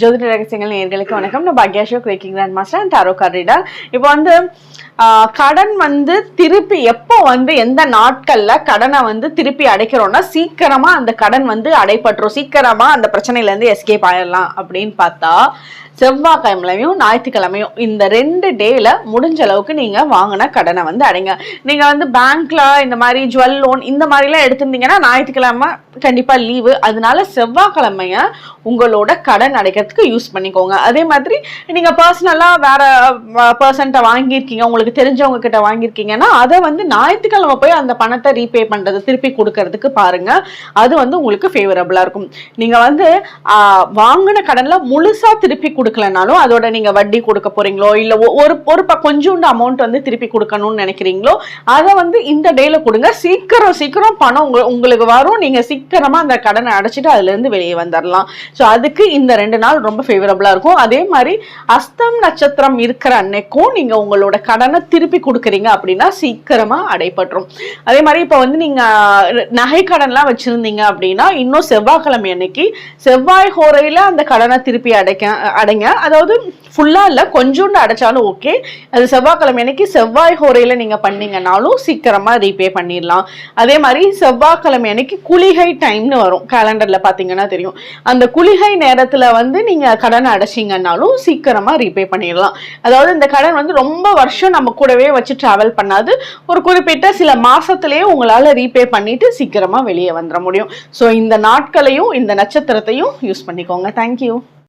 ஜோதிட ரகசியங்கள் நேர்களுக்கு வணக்கம். நான் பாக்யாஷோ கிரேக்கிங் grand master and tarot carder இப்போ வந்து கடன் வந்து திருப்பி எப்போ வந்து எந்த நாட்களில் கடனை வந்து திருப்பி அடைக்கிறோம்னா சீக்கிரமாக அந்த கடன் வந்து அடைப்பட்டுரும் சீக்கிரமாக அந்த பிரச்சனையிலேருந்து எஸ்கேப் ஆயிடலாம் அப்படின்னு பார்த்தா செவ்வாய்க்கிழமையும் ஞாயிற்றுக்கிழமையும் இந்த ரெண்டு டேல முடிஞ்ச அளவுக்கு நீங்க வாங்கின கடனை வந்து அடைங்க. நீங்க வந்து பேங்க்ல இந்த மாதிரி ஜுவல் லோன் இந்த மாதிரிலாம் எடுத்திருந்தீங்கன்னா ஞாயிற்றுக்கிழமை கண்டிப்பா லீவு அதனால செவ்வாய்க்கிழமைய உங்களோட கடன் அடைக்கிறதுக்கு யூஸ் பண்ணிக்கோங்க. அதே மாதிரி நீங்க பர்சனலா வேற பர்சன்ட்ட வாங்கியிருக்கீங்க உங்களுக்கு தெரிஞ்சவங்க கிட்ட வாங்கியிருக்கீங்கன்னா அதை வந்து ஞாயிற்றுக்கிழமை போய் அந்த பணத்தை ரீபே பண்றது திருப்பி கொடுக்கறதுக்கு பாருங்க. அது வந்து உங்களுக்கு ஃபேவரபிளா இருக்கும். நீங்க வந்து வாங்கின கடன்ல முழுசா திருப்பி கொடுக்கலனாலும் அதோட நீங்க வட்டி கொடுக்க போறீங்களோ இல்ல ஒரு ஒரு ப- கொஞ்சோண்டு அமௌண்ட் வந்து திருப்பி கொடுக்கணும்னு நினைக்கிறீங்களோ அதை வந்து இந்த டேல கொடுங்க. சீக்கிரம் சீக்கிரம் பணம் உங்க உங்களுக்கு வரும். நீங்க சீக்கிரமா அந்த கடனை அடைச்சிட்டு அதுல இருந்து வெளியே வந்துடலாம் ஸோ அதுக்கு இந்த ரெண்டு நாள் ரொம்ப ஃபேவரபிளா இருக்கும். அதே மாதிரி அஸ்தம் நட்சத்திரம் இருக்கிற அன்னைக்கும் நீங்க உங்களோட கடனை திருப்பி கொடுக்குறீங்க அப்படின்னா சீக்கிரமா அடைபட்டுரும். அதே மாதிரி இப்போ வந்து நீங்க நகை கடன்லாம் வச்சிருந்தீங்க அப்படின்னா இன்னும் செவ்வாய்க்கிழமை அன்னைக்கு செவ்வாய் ஹோரையில அந்த கடனை திருப்பி அடைக்க அடைங்க அதாவது ஃபுல்லா இல்ல கொஞ்சோண்டு அடைச்சாலும் ஓகே அது செவ்வாய்க்கிழமை அன்னைக்கு செவ்வாய் ஹோரையில் நீங்க பண்ணீங்கன்னாலும் சீக்கிரமா ரீபே பண்ணிடலாம். அதே மாதிரி செவ்வாய்க்கிழமை அன்னைக்கு குளிகை டைம்னு வரும். கேலண்டர்ல பார்த்தீங்கன்னா தெரியும். அந்த குளிகை நேரத்துல வந்து நீங்க கடன் அடைச்சிங்கன்னாலும் சீக்கிரமா ரீபே பண்ணிடலாம். அதாவது இந்த கடன் வந்து ரொம்ப வருஷம் நம்ம கூடவே வச்சு டிராவல் பண்ணாது. ஒரு குறிப்பிட்ட சில மாதத்துலேயே உங்களால ரீபே பண்ணிட்டு சீக்கிரமா வெளியே வந்துட முடியும். ஸோ இந்த நாட்களையும் இந்த நட்சத்திரத்தையும் யூஸ் பண்ணிக்கோங்க. தேங்க்யூ